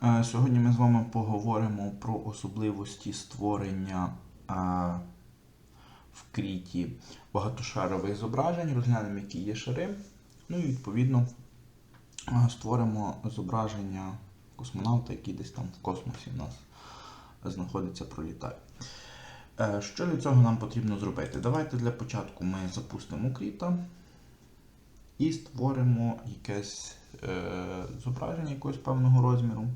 Сьогодні ми з вами поговоримо про особливості створення в кріті багатошарових зображень, розглянемо, які є шари. Ну і відповідно створимо зображення космонавта, який десь там в космосі в нас знаходиться, пролітає. Е, Що для цього нам потрібно зробити? Давайте для початку ми запустимо кріта і створимо якесь е, зображення якогось певного розміру.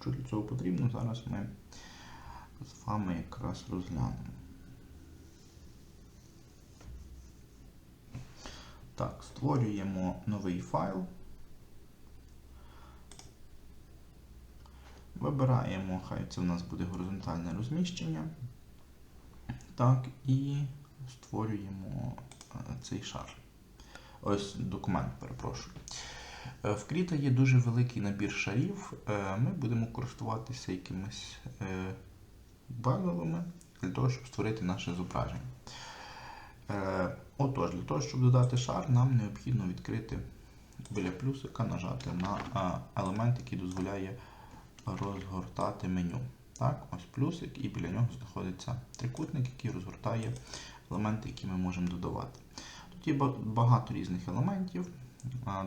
Що для цього потрібно, зараз ми з вами якраз розглянемо. Так, створюємо новий файл. Вибираємо, хай це в нас буде горизонтальне розміщення. Так, і створюємо е, цей шар. Ось документ, перепрошую. Е, В Кріта є дуже великий набір шарів. Е, Ми будемо користуватися якимись е, базовими для того, щоб створити наше зображення. Отож, для того, щоб додати шар, нам необхідно відкрити біля плюсика, нажати на елемент, який дозволяє розгортати меню. Так, ось плюсик, і біля нього знаходиться трикутник, який розгортає елементи, які ми можемо додавати. Тут є багато різних елементів.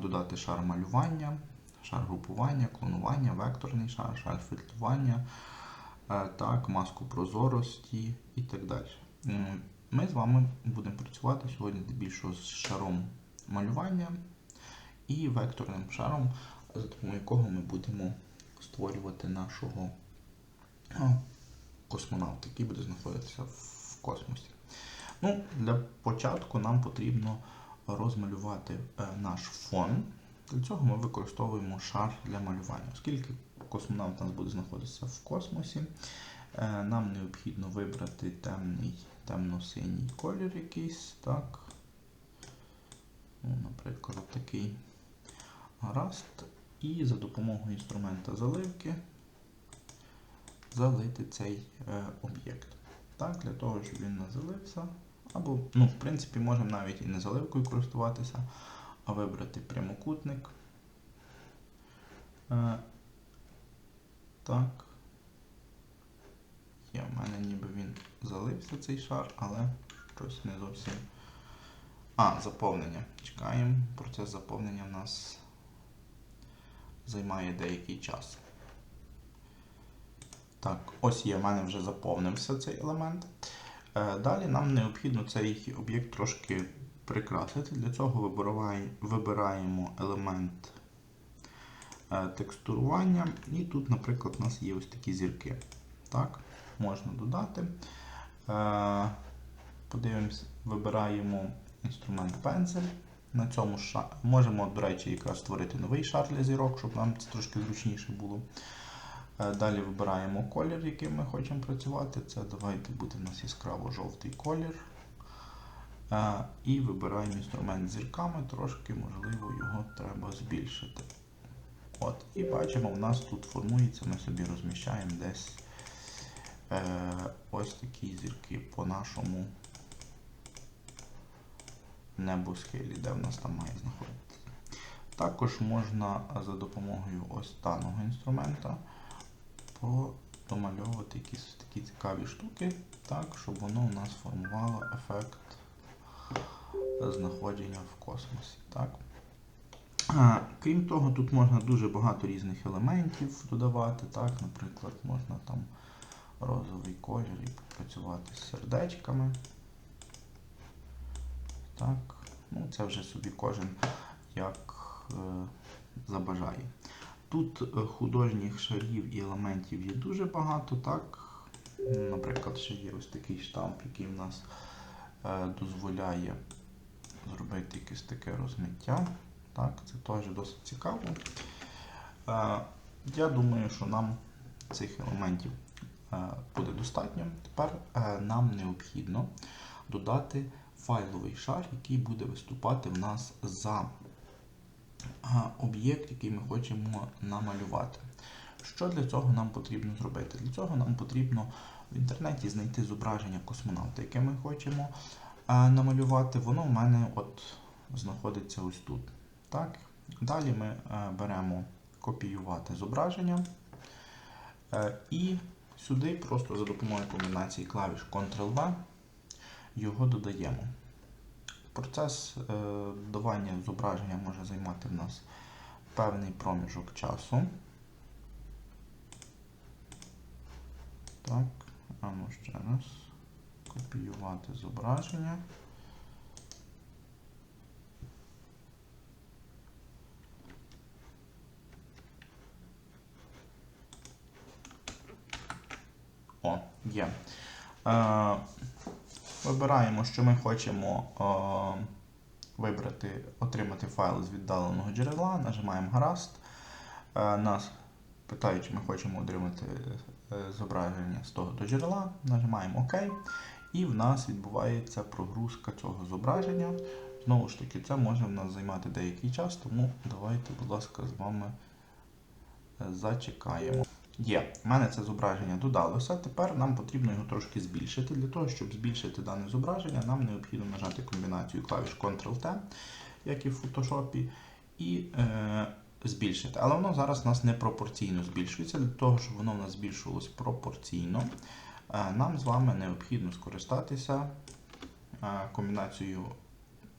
Додати шар малювання, шар групування, клонування, векторний шар, шар фільтрування, е, так, маску прозорості і так далі. Ми з вами будемо працювати сьогодні здебільшого з шаром малювання і векторним шаром, за допомогою якого ми будемо створювати нашого космонавта, який буде знаходитися в космосі. Ну, для початку нам потрібно розмалювати е, наш фон. Для цього ми використовуємо шар для малювання. Оскільки космонавт у нас буде знаходитися в космосі, е, нам необхідно вибрати темний, темно-синій колір якийсь. Так. Ну, наприклад, такий гаразд. І за допомогою інструмента заливки залити цей е, об'єкт. Так, для того, щоб він не залився. Або, ну, в принципі, можемо навіть і не заливкою користуватися, а вибрати прямокутник. Е, так. Є, в мене ніби він залився цей шар, але щось не зовсім. А, заповнення. Чекаємо. Процес заповнення в нас займає деякий час. Так, ось є, в мене вже заповнився цей елемент. Е, Далі нам необхідно цей об'єкт трошки прикрасити. Для цього вибираємо елемент е, текстурування. І тут, наприклад, у нас є ось такі зірки. Так, можна додати. Е, Подивимось, вибираємо інструмент пензель. На цьому ша... можемо, до речі, якраз створити новий шар для зірок, щоб нам це трошки зручніше було. Е, Далі вибираємо колір, яким ми хочемо працювати. Це давайте буде у нас яскраво-жовтий колір. Е, І вибираємо інструмент з зірками, трошки, можливо, його треба збільшити. От, І бачимо, у нас тут формується, ми собі розміщаємо десь е, ось такі зірки по нашому небосхилі, де в нас там має знаходитися. Також можна за допомогою ось даного інструмента домальовувати якісь такі цікаві штуки, так, щоб воно у нас формувало ефект знаходження в космосі. Так. Крім того, тут можна дуже багато різних елементів додавати. Так, Наприклад, можна там розовий колір і попрацювати з сердечками. Так, ну це вже собі кожен як е, забажає. Тут е, художніх шарів і елементів є дуже багато, так. Наприклад, ще є ось такий штамп, який в нас е, дозволяє зробити якесь таке розмиття. Так, це теж досить цікаво. Е, я думаю, що нам цих елементів буде достатньо. Тепер нам необхідно додати файловий шар, який буде виступати в нас за об'єкт, який ми хочемо намалювати. Що для цього нам потрібно зробити? Для цього нам потрібно в інтернеті знайти зображення космонавта, яке ми хочемо намалювати. Воно в мене от знаходиться ось тут. Так? Далі ми е, беремо копіювати зображення. Е, І сюди просто за допомогою комбінації клавіш Ctrl-V його додаємо. Процес е, додавання зображення може займати в нас певний проміжок часу. Так, а ну ще раз. Копіювати зображення. О, є. Е, вибираємо, що ми хочемо е, вибрати, отримати файл з віддаленого джерела, нажимаємо Гаразд. Е, нас питають, чи ми хочемо отримати е, зображення з того до джерела, нажимаємо ОК. І в нас відбувається прогрузка цього зображення. Знову ж таки, це може в нас займати деякий час, тому давайте, будь ласка, з вами е, зачекаємо. Є, в мене це зображення додалося. Тепер нам потрібно його трошки збільшити. Для того, щоб збільшити дане зображення, нам необхідно нажати комбінацію клавіш Ctrl-T, як і в Photoshop, і е, збільшити. Але воно зараз у нас не пропорційно збільшується. Для того, щоб воно в нас збільшувалось пропорційно, е, нам з вами необхідно скористатися е, комбінацією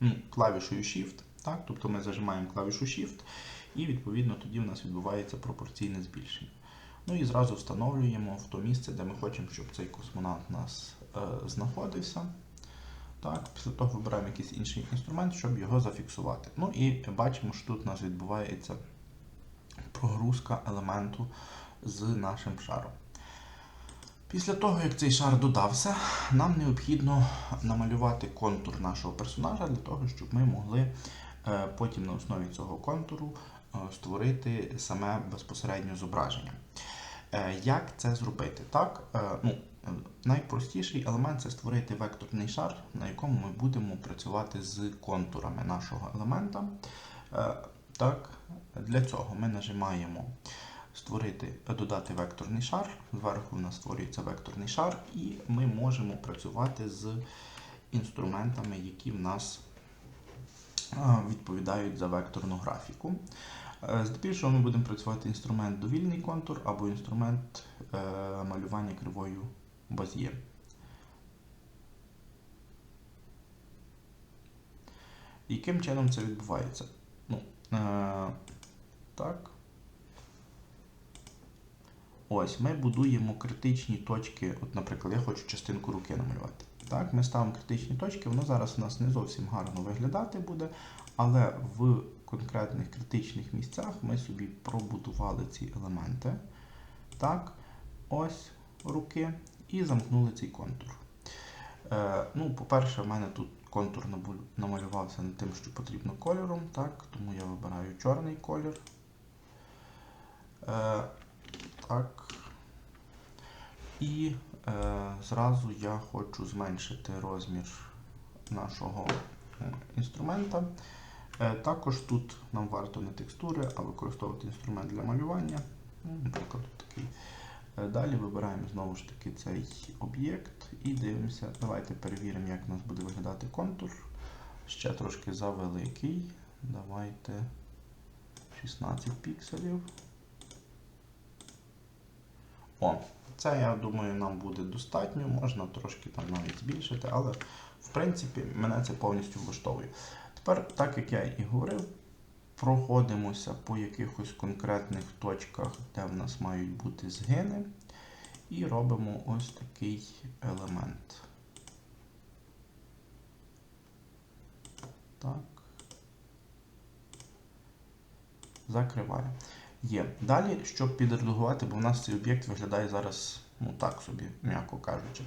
ну, клавішою Shift. Так? Тобто ми зажимаємо клавішу Shift, і відповідно тоді в нас відбувається пропорційне збільшення. Ну і зразу встановлюємо в то місце, де ми хочемо, щоб цей космонавт у нас е, знаходився. Так, Після того вибираємо якийсь інший інструмент, щоб його зафіксувати. Ну і бачимо, що тут у нас відбувається прогрузка елементу з нашим шаром. Після того, як цей шар додався, нам необхідно намалювати контур нашого персонажа для того, щоб ми могли е, потім на основі цього контуру е, створити саме безпосередньо зображення. Е, Як це зробити? Так, е, ну, найпростіший елемент це створити векторний шар, на якому ми будемо працювати з контурами нашого елемента. Е, Так, Для цього ми нажимаємо створити, додати векторний шар. Зверху у нас створюється векторний шар, і ми можемо працювати з інструментами, які в нас відповідають за векторну графіку. Е, Здебільшого ми будемо працювати інструмент довільний контур або інструмент е, малювання кривою базє. Яким чином це відбувається? Ну, е, так. Ось, ми будуємо критичні точки. От, наприклад, я хочу частинку руки намалювати. Так, Ми ставимо критичні точки, воно зараз у нас не зовсім гарно виглядати буде, але в конкретних критичних місцях ми собі пробудували ці елементи. Так, ось руки, і замкнули цей контур. Е, ну, По-перше, в мене тут контур намалювався над тим, що потрібно кольором, так, тому я вибираю чорний колір. Е, так. І е, зразу я хочу зменшити розмір нашого е, інструмента. Е, також тут нам варто не текстури, а використовувати інструмент для малювання. Ну, Наприклад, такий. Е, Далі вибираємо знову ж таки цей об'єкт і дивимося. Давайте перевіримо, як у нас буде виглядати контур. Ще трошки завеликий. Давайте 16 пікселів. О, це, я думаю, нам буде достатньо, можна трошки там навіть збільшити, але в принципі мене це повністю влаштовує. Тепер, так як я і говорив, проходимося по якихось конкретних точках, де в нас мають бути згини, і робимо ось такий елемент. Так. Закриваю. Є. Далі, щоб підредагувати, бо в нас цей об'єкт виглядає зараз, ну так собі, м'яко кажучи.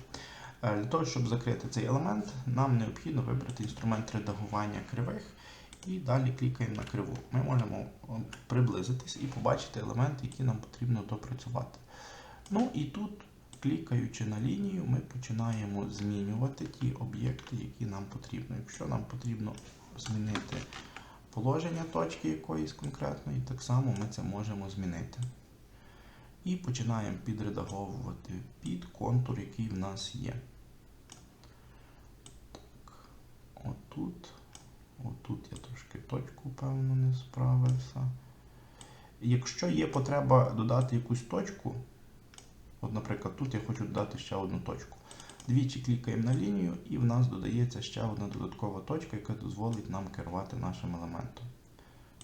Е, Для того, щоб закрити цей елемент, нам необхідно вибрати інструмент редагування кривих і далі клікаємо на криву. Ми можемо приблизитись і побачити елемент, який нам потрібно допрацювати. Ну і тут, клікаючи на лінію, ми починаємо змінювати ті об'єкти, які нам потрібно. Якщо нам потрібно змінити положення точки якоїсь конкретної, так само ми це можемо змінити. І починаємо підредаговувати під контур, який в нас є. Так, Отут. Отут я трошки точку, певно, не справився. Якщо є потреба додати якусь точку, От, наприклад, тут я хочу додати ще одну точку. Двічі клікаємо на лінію, і в нас додається ще одна додаткова точка, яка дозволить нам керувати нашим елементом.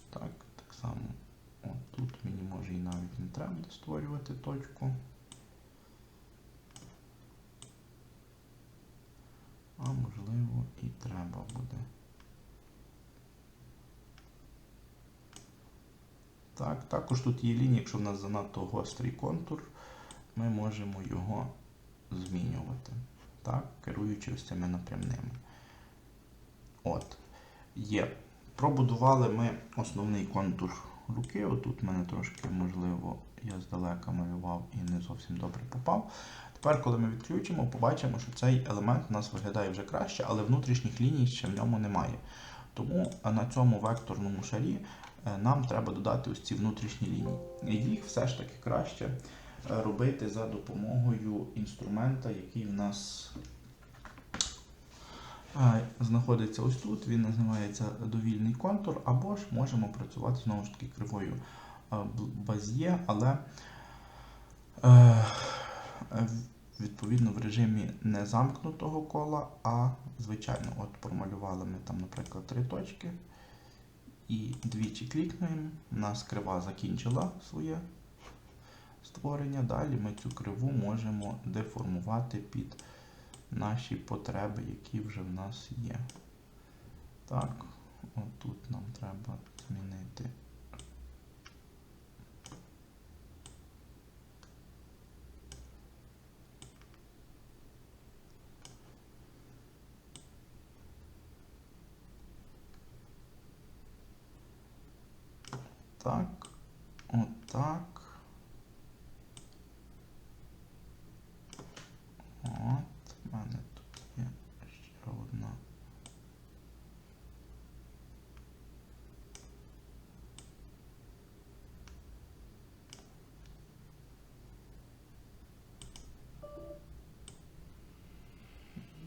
Так, так само. От тут мені може і навіть не треба буде створювати точку. А можливо і треба буде. Так, також тут є лінія, якщо в нас занадто гострий контур, ми можемо його змінювати, так, керуючи ось цими напрямними. От, є. Пробудували ми основний контур руки. Отут мене трошки, можливо, я здалека малював і не зовсім добре попав. Тепер, коли ми відключимо, побачимо, що цей елемент у нас виглядає вже краще, але внутрішніх ліній ще в ньому немає. Тому на цьому векторному шарі е, нам треба додати ось ці внутрішні лінії. Їх все ж таки краще е, робити за допомогою інструмента, який в нас е, знаходиться ось тут. Він називається довільний контур, або ж можемо працювати знову ж таки кривою баз'є, але відповідно в режимі не замкнутого кола, а звичайно, от промалювали ми там, наприклад, три точки. І двічі клікнемо, у нас крива закінчила своє створення. Далі ми цю криву можемо деформувати під наші потреби, які вже в нас є. Так, отут нам треба змінити Так. Отак. От, в мене тут є ще одна.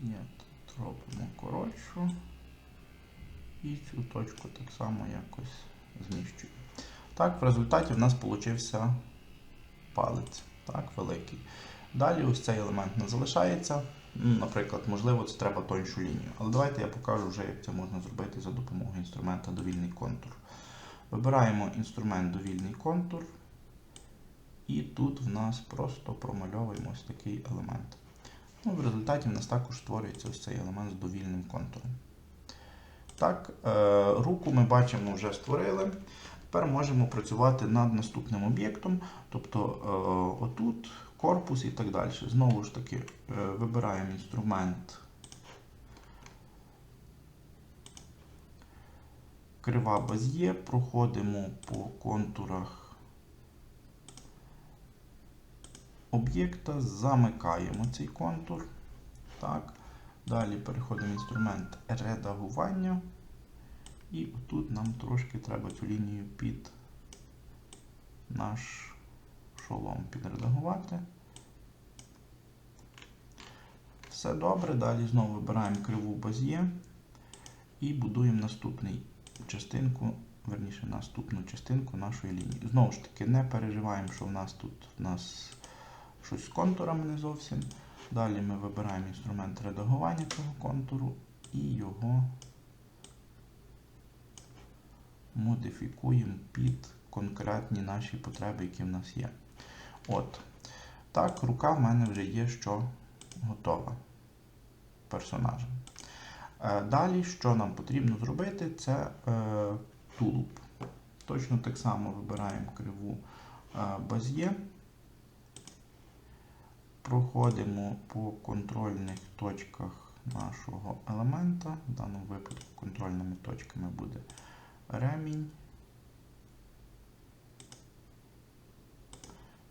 Я тут робимо коротшу і цю точку так само якось зміщую. Так, в результаті в нас получився палець так, великий. Далі ось цей елемент не залишається. Наприклад, можливо, це треба тоншу лінію. Але давайте я покажу вже, як це можна зробити за допомогою інструмента довільний контур. Вибираємо інструмент довільний контур. І тут в нас просто промальовуємо ось такий елемент. Ну, В результаті в нас також створюється ось цей елемент з довільним контуром. Так, е, Руку ми бачимо, вже створили. Тепер можемо працювати над наступним об'єктом, тобто е, отут корпус і так далі. Знову ж таки, е, вибираємо інструмент крива баз'є, проходимо по контурах об'єкта, замикаємо цей контур. Так. Далі переходимо в інструмент редагування. І тут нам трошки треба цю лінію під наш шолом підредагувати. Все добре, далі знову вибираємо криву баз'є і будуємо наступну частинку, верніше наступну частинку нашої лінії. Знову ж таки, не переживаємо, що в нас тут в нас щось з контурами не зовсім. Далі ми вибираємо інструмент редагування цього контуру і його модифікуємо під конкретні наші потреби, які в нас є. От. Так, рука в мене вже є, що готова персонажем. Е, далі, що нам потрібно зробити, це е, тулуб. Точно так само вибираємо криву е, баз'є. Проходимо по контрольних точках нашого елемента. В даному випадку контрольними точками буде ремінь.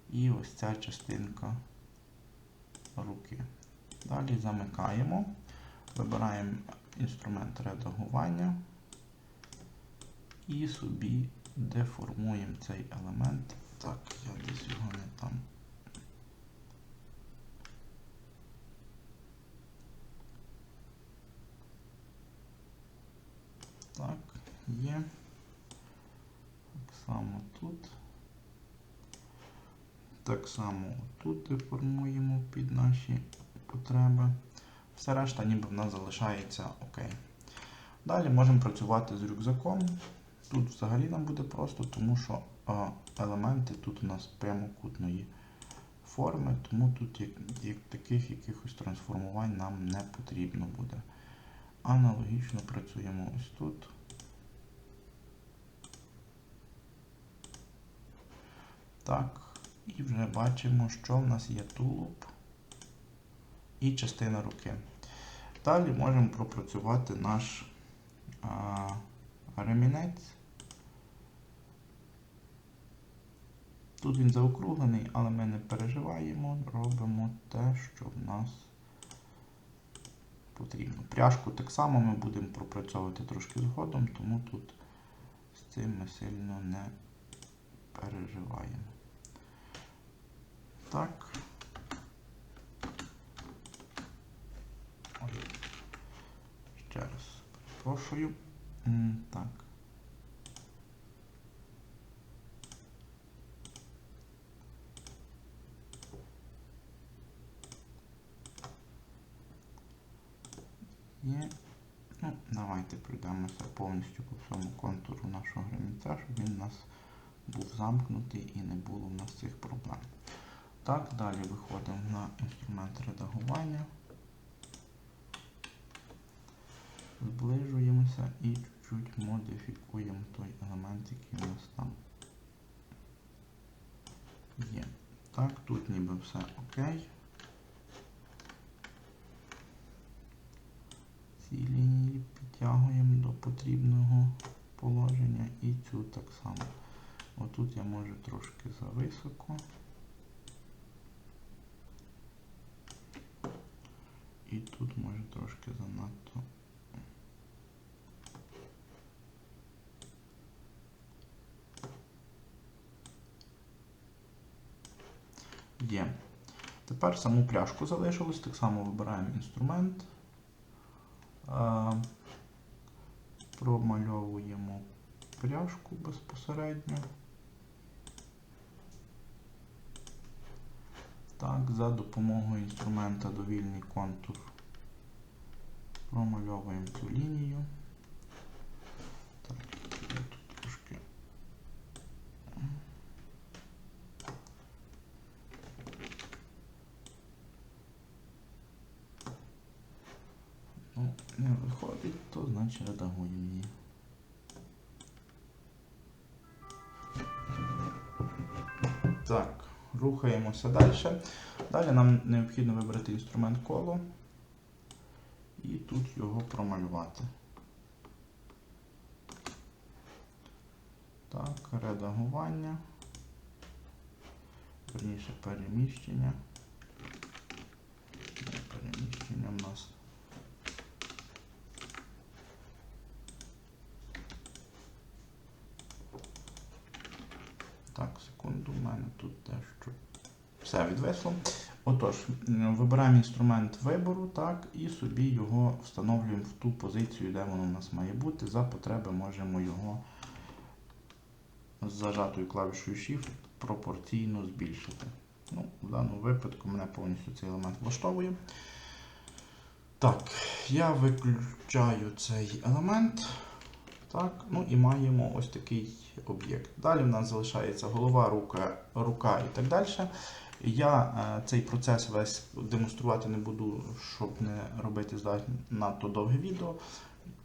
І ось ця частинка руки. Далі замикаємо, вибираємо інструмент редагування і собі деформуємо цей елемент. Так, я десь його не там. Так, є. Так само тут. Так само тут деформуємо під наші потреби. Все решта ніби в нас залишається окей. Далі можемо працювати з рюкзаком. Тут взагалі нам буде просто, тому що елементи тут у нас прямокутної форми, тому тут як, як таких якихось трансформувань нам не потрібно буде. Аналогічно працюємо ось тут. Так, і вже бачимо, що в нас є тулуб і частина руки. Далі можемо пропрацювати наш а, ремінець. Тут він заокруглений, але ми не переживаємо, робимо те, що в нас потрібно. Пряжку так само ми будемо пропрацьовувати трошки згодом, тому тут з цим ми сильно не переживаємо. Так. Ще раз перепрошую. Так. Є. Ну, давайте пройдемося повністю по всьому контуру нашого границя, щоб він у нас був замкнутий і не було в нас цих проблем. Так, далі виходимо на інструмент редагування. Зближуємося і чуть-чуть модифікуємо той елемент, який у нас там є. Так, тут ніби все окей. Ці лінії підтягуємо до потрібного положення і цю так само. Отут я можу трошки зависоко. І тут може трошки занадто. Є. Тепер саму пляшку залишилось, так само вибираємо інструмент. Промальовуємо пляшку безпосередньо. Так, за допомогою інструмента довільний контур промальовуємо цю лінію. Рухаємося далі. Далі нам необхідно вибрати інструмент коло і тут його промалювати. Так, редагування. Верніше переміщення. Переміщення в нас. Так, секунду, у мене тут дещо все відвисло. Отож, вибираємо інструмент вибору, так, і собі його встановлюємо в ту позицію, де воно у нас має бути. За потреби можемо його з зажатою клавішою Shift пропорційно збільшити. Ну, В даному випадку мене повністю цей елемент влаштовує. Так, я виключаю цей елемент. Так, ну і маємо ось такий об'єкт. Далі в нас залишається голова, рука, рука і так далі. Я е, цей процес весь демонструвати не буду, щоб не робити надто довге відео.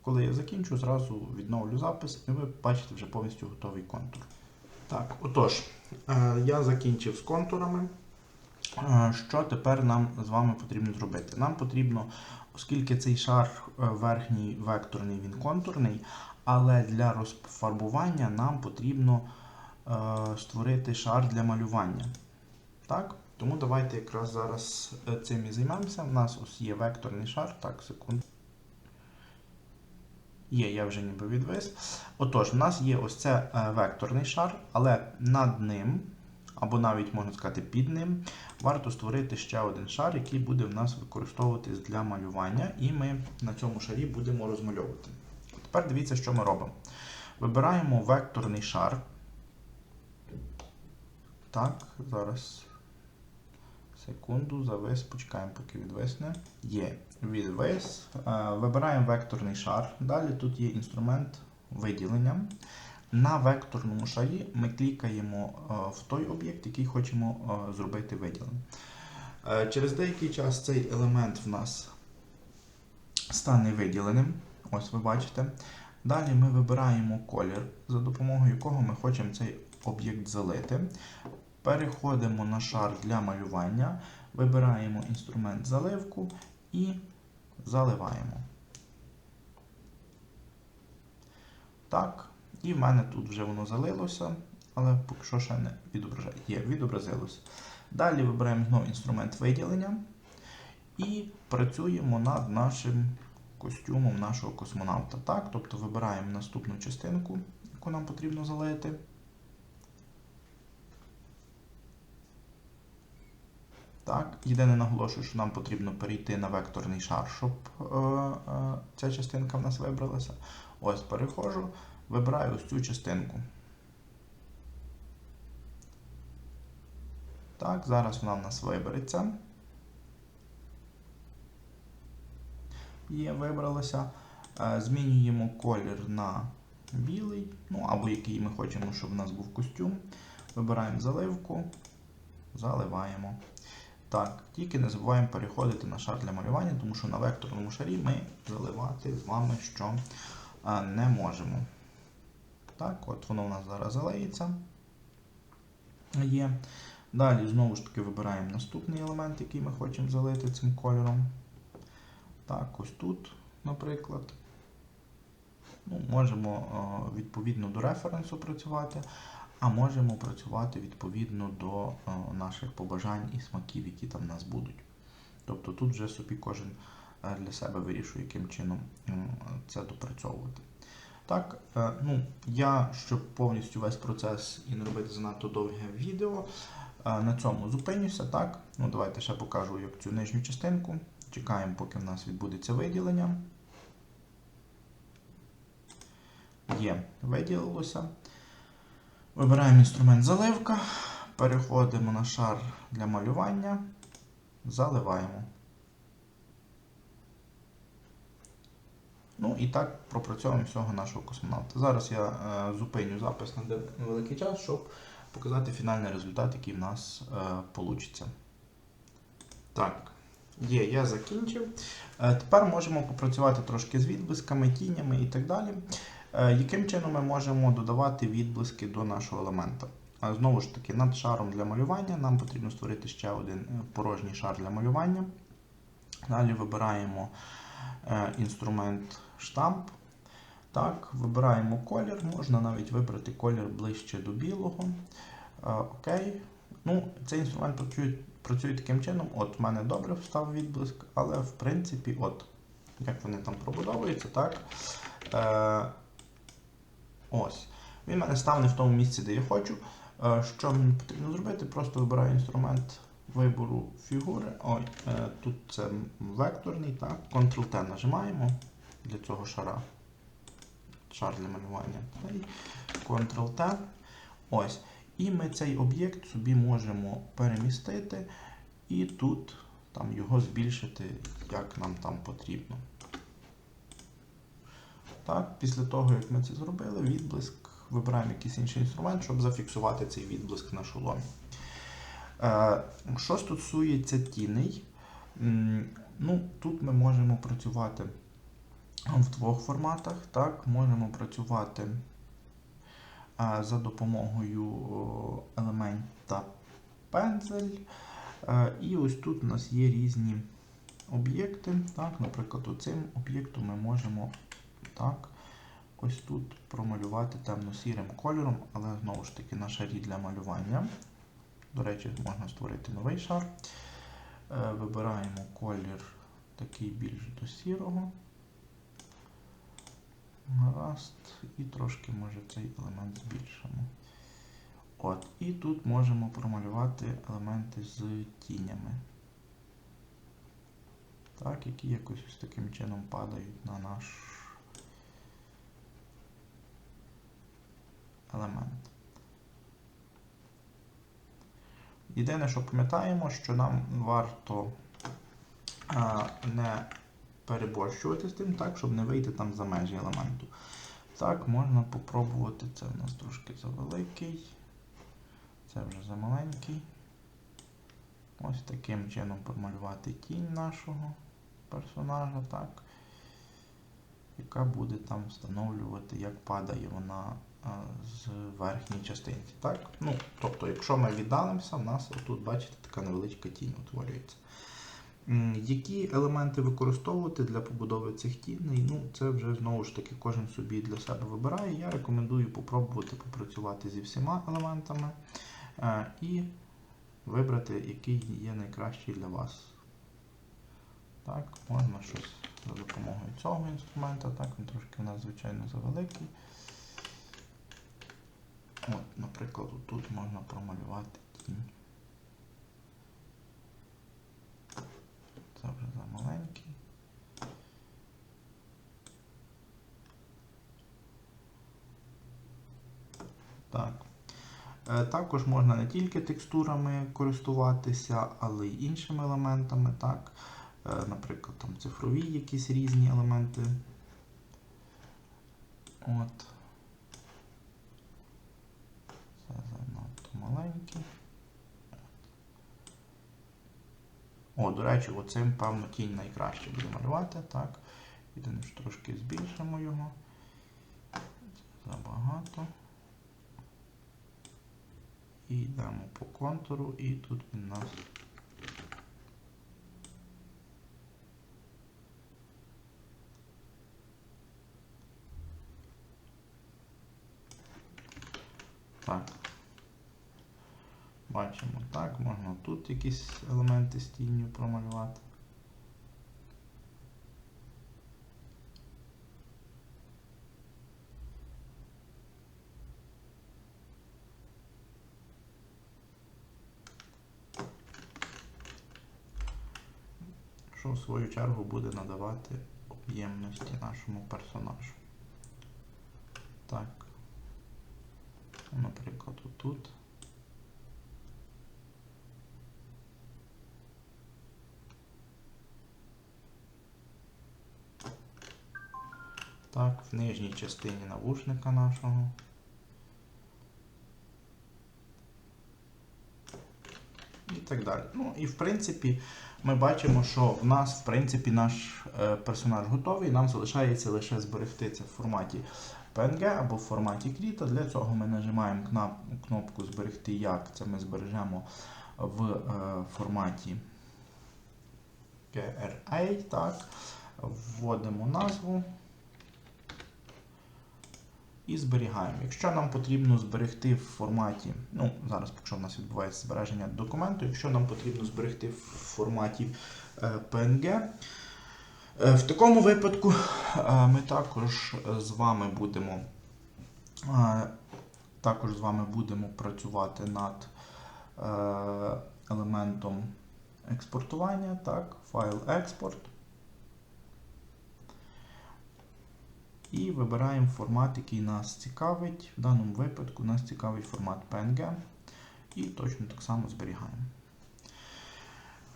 Коли я закінчу, зразу відновлю запис, і ви бачите вже повністю готовий контур. Так, отож, е, я закінчив з контурами. Е, Що тепер нам з вами потрібно зробити? Нам потрібно, оскільки цей шар верхній векторний, він контурний, але для розфарбування нам потрібно створити шар для малювання. Так? Тому давайте якраз зараз е, цим і займемося. У нас ось є векторний шар. Так, секунду. Є, я вже ніби відвис. Отож, у нас є ось це е, векторний шар, але над ним, або навіть можна сказати під ним, варто створити ще один шар, який буде в нас використовуватись для малювання, і ми на цьому шарі будемо розмальовувати. Тепер дивіться, що ми робимо. Вибираємо векторний шар. Так, зараз Секунду, завис, почекаємо, поки відвисне. Є відвис. Е, Вибираємо векторний шар. Далі тут є інструмент виділення. На векторному шарі ми клікаємо е, в той об'єкт, який хочемо е, зробити виділеним. Е, Через деякий час цей елемент в нас стане виділеним. Ось ви бачите. Далі ми вибираємо колір, за допомогою якого ми хочемо цей об'єкт залити. Переходимо на шар для малювання, вибираємо інструмент заливку і заливаємо. Так, і в мене тут вже воно залилося, але поки що ще не відображає. Є, відобразилося. Далі вибираємо знову інструмент виділення і працюємо над нашим костюмом нашого космонавта. Так, тобто вибираємо наступну частинку, яку нам потрібно залити. Так, єдине наголошую, що нам потрібно перейти на векторний шар, щоб е, е, ця частинка в нас вибралася. Ось переходжу, вибираю ось цю частинку. Так, зараз вона в нас вибереться. Є, вибралася. Е, Змінюємо колір на білий, ну або який ми хочемо, щоб у нас був костюм. Вибираємо заливку, заливаємо. Так, тільки не забуваємо переходити на шар для малювання, тому що на векторному шарі ми заливати з вами що не можемо. Так, от воно у нас зараз залиється. Є. Далі знову ж таки вибираємо наступний елемент, який ми хочемо залити цим кольором. Так, ось тут, наприклад. Ну, Можемо відповідно до референсу працювати, а можемо працювати відповідно до е, наших побажань і смаків, які там в нас будуть. Тобто тут вже собі кожен е, для себе вирішує, яким чином е, це допрацьовувати. Так, ну, я, щоб повністю весь процес і не робити занадто довге відео, на цьому зупинюся. Так, ну давайте ще покажу як цю нижню частинку. Чекаємо, поки в нас відбудеться виділення. Є, виділилося. Вибираємо інструмент заливка, переходимо на шар для малювання, заливаємо. Ну і так пропрацьовуємо всього нашого космонавта. Зараз я е, зупиню запис на невеликий час, щоб показати фінальний результат, який в нас е, вийде. Так, є, я закінчив. Е, тепер можемо попрацювати трошки з відблисками, тінями і так далі. Е, яким чином ми можемо додавати відблиски до нашого елемента? Знову ж таки, над шаром для малювання нам потрібно створити ще один е, порожній шар для малювання. Далі вибираємо е, інструмент штамп. Так, Вибираємо колір, можна навіть вибрати колір ближче до білого. Окей. Ну, Цей інструмент працює, працює таким чином. От в мене добре встав відблиск, але в принципі, от, як вони там пробудовуються, так. Ось. Він мене став в тому місці, де я хочу. Е, Що мені потрібно зробити? Просто вибираю інструмент вибору фігури. Ой, е, тут це векторний, так. Ctrl-T нажимаємо для цього шара. Шар для малювання. Ctrl-T. Ось. І ми цей об'єкт собі можемо перемістити і тут там, його збільшити, як нам там потрібно. Так, Після того, як ми це зробили, відблиск, вибираємо якийсь інший інструмент, щоб зафіксувати цей відблиск на шоломі. Е, що стосується тіней, ну, тут ми можемо працювати в двох форматах. Так, Можемо працювати е, за допомогою елемента пензель. Е, і ось тут у нас є різні об'єкти. Так, Наприклад, цим об'єктом ми можемо так, ось тут промалювати темно-сірим кольором, але знову ж таки на шарі для малювання. До речі, можна створити новий шар. Е, Вибираємо колір такий більш до сірого. Гаразд. І трошки, може, цей елемент збільшимо. От, І тут можемо промалювати елементи з тінями. Так, які якось ось таким чином падають на наш елемент. Єдине, що пам'ятаємо, що нам варто а, не переборщувати з тим, так, щоб не вийти там за межі елементу. Так, можна попробувати. Це у нас трошки завеликий. Це вже замаленький. Ось таким чином промалювати тінь нашого персонажа, так, яка буде там встановлювати, як падає вона з верхньої частинки. Так? Ну, тобто, якщо ми віддаlimося, в нас тут, бачите, така невеличка тінь утворюється. Які елементи використовувати для побудови цих тіней? Ну, це вже знову ж таки кожен собі для себе вибирає. Я рекомендую попробувати попрацювати зі всіма елементами е, і вибрати, який є найкращий для вас. Так, можна щось за допомогою цього інструмента. Так, він трошки у нас, звичайно, завеликий. От, наприклад, тут можна промалювати тінь. Це вже замаленький. Так. Е, Також можна не тільки текстурами користуватися, але й іншими елементами. Так. Е, Наприклад, там цифрові якісь різні елементи. От. Це маленький. О, до речі, оцим, певно, тінь найкраще буде малювати. Так. Єдине, що трошки збільшимо його. Це забагато. І йдемо по контуру, і тут він нас. Так. Бачимо так, можна тут якісь елементи з промалювати. Що в свою чергу буде надавати об'ємності нашому персонажу. Так. Наприклад, отут. Так, в нижній частині навушника нашого. І так далі. Ну і в принципі ми бачимо, що в нас в принципі наш е, персонаж готовий. Нам залишається лише зберегти це в форматі PNG або в форматі Krita. Для цього ми нажимаємо кнопку Зберегти як. Це ми збережемо в е, форматі GRA. Так. Вводимо назву і зберігаємо. Якщо нам потрібно зберегти в форматі, ну зараз, якщо в нас відбувається збереження документу, якщо нам потрібно зберегти в форматі е, PNG, е, в такому випадку е, ми також з вами будемо також з вами будемо працювати над елементом експортування, так, файл експорт. І вибираємо формат, який нас цікавить. В даному випадку нас цікавить формат PNG. І точно так само зберігаємо.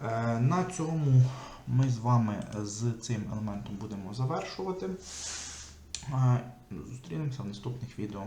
Е, На цьому ми з вами з цим елементом будемо завершувати. Е, Зустрінемося в наступних відео.